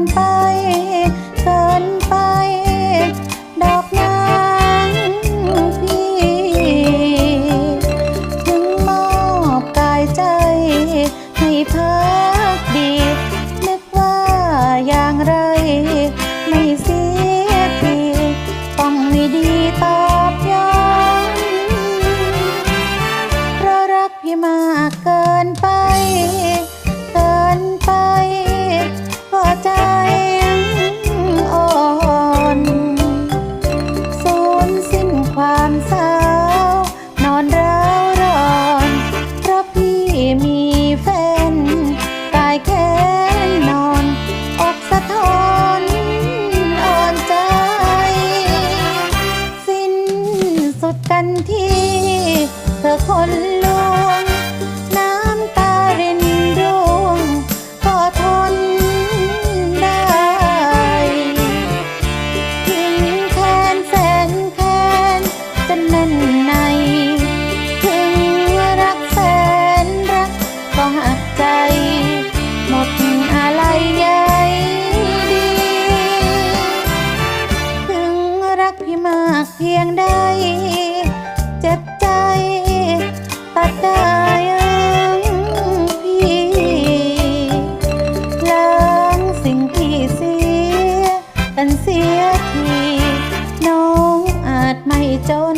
นไป เกินไป ดอกนางพี่ ถึงมอบกายใจให้พักดี สิ่งที่เสียกันเสียที น้องอาจไม่จนคน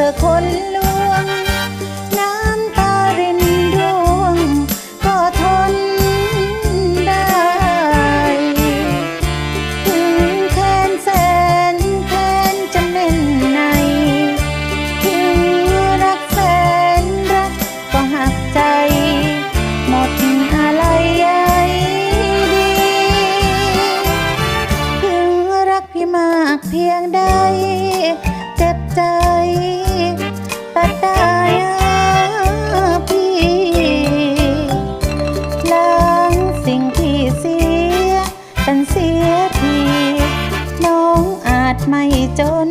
เธอคนลวง น้ำตารินร่วง ก็ทนได้ ถึงแค้นแสนแค้นจนแน่นใน ถึงรักแสนรักก็หักใจ หมดอะไรใยดี ถึงรักพี่มากเพียงใด เจ็บใจ ไม่จน